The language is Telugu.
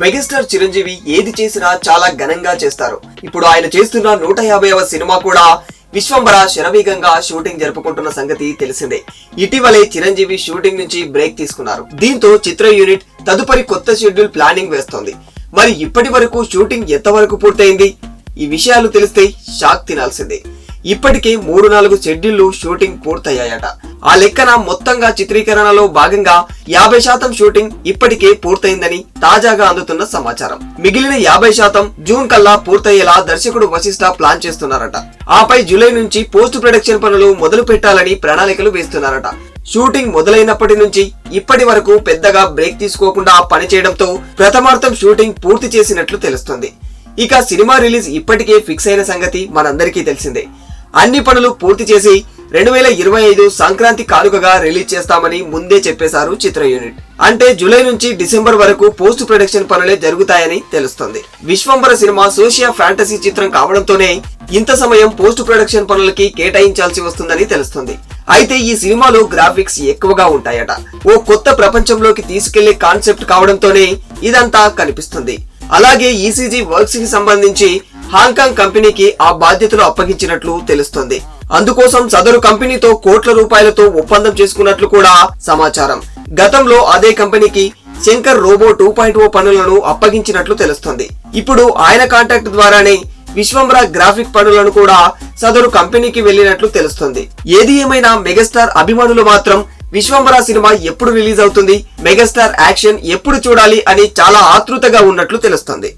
మెగాస్టార్ చిరంజీవి ఏది చేసినా చాలా ఘనంగా చేస్తారు. ఇప్పుడు ఆయన చేస్తున్న నూట యాభైవ సినిమా కూడా విశ్వంబర శరవేగంగా షూటింగ్ జరుపుకుంటున్న సంగతి తెలిసిందే. ఇటీవలే చిరంజీవి షూటింగ్ నుంచి బ్రేక్ తీసుకున్నారు. దీంతో చిత్ర యూనిట్ తదుపరి కొత్త షెడ్యూల్ ప్లానింగ్ వేస్తోంది. మరి ఇప్పటి వరకు షూటింగ్ ఎంతవరకు పూర్తయింది? ఈ విషయాలు తెలిస్తే షాక్ తినాల్సిందే. ఇప్పటికే మూడు నాలుగు షెడ్యూళ్ళు షూటింగ్ పూర్తయ్యాయట. ఆ లెక్కన మొత్తంగా చిత్రీకరణలో భాగంగా యాభై శాతం షూటింగ్ ఇప్పటికే పూర్తయిందని తాజాగా అందుతున్న సమాచారం. మిగిలిన యాభై శాతం జూన్ కల్లా పూర్తయ్యేలా దర్శకుడు వశిష్ఠ ప్లాన్ చేస్తున్నారట. ఆపై జూలై నుంచి పోస్ట్ ప్రొడక్షన్ పనులు మొదలు పెట్టాలని ప్రణాళికలు వేస్తున్నారట. షూటింగ్ మొదలైనప్పటి నుంచి ఇప్పటి వరకు పెద్దగా బ్రేక్ తీసుకోకుండా పనిచేయడంతో ప్రథమార్థం షూటింగ్ పూర్తి చేసినట్లు తెలుస్తుంది. ఇక సినిమా రిలీజ్ ఇప్పటికే ఫిక్స్ అయిన సంగతి మనందరికీ తెలిసిందే. అన్ని పనులు పూర్తి చేసి రెండు వేల ఇరవై ఐదు సంక్రాంతి కానుకగా రిలీజ్ చేస్తామని ముందే చెప్పేశారు చిత్ర యూనిట్. అంటే జూలై నుంచి డిసెంబర్ వరకు పోస్ట్ ప్రొడక్షన్ పనులే జరుగుతాయని తెలుస్తుంది. విశ్వంబర సినిమా సోషియా ఫ్యాంటసీ చిత్రం కావడంతోనే ఇంత సమయం పోస్ట్ ప్రొడక్షన్ పనులకి కేటాయించాల్సి వస్తుందని తెలుస్తుంది. అయితే ఈ సినిమాలో గ్రాఫిక్స్ ఎక్కువగా ఉంటాయట. ఓ కొత్త ప్రపంచంలోకి తీసుకెళ్ళే కాన్సెప్ట్ కావడంతోనే ఇదంతా కనిపిస్తుంది. అలాగే ఈసీజీ వర్క్స్కి సంబంధించి హాంకాంగ్ కంపెనీకి ఆ బాధ్యతలు అప్పగించినట్లు తెలుస్తుంది. అందుకోసం సదరు కంపెనీతో కోట్ల రూపాయలతో ఒప్పందం చేసుకున్నట్లు కూడా సమాచారం. గతంలో అదే కంపెనీకి Shankar Robo two point O పనులను అప్పగించినట్లు తెలుస్తుంది. ఇప్పుడు ఆయన కాంటాక్ట్ ద్వారానే విశ్వంబర గ్రాఫిక్ పనులను కూడా సదరు కంపెనీకి వెళ్ళినట్లు తెలుస్తుంది. ఏది ఏమైనా మెగాస్టార్ అభిమానులు మాత్రం విశ్వంబర సినిమా ఎప్పుడు రిలీజ్ అవుతుంది మెగాస్టార్ యాక్షన్ ఎప్పుడు చూడాలి అని చాలా ఆతృతగా ఉన్నట్లు తెలుస్తుంది.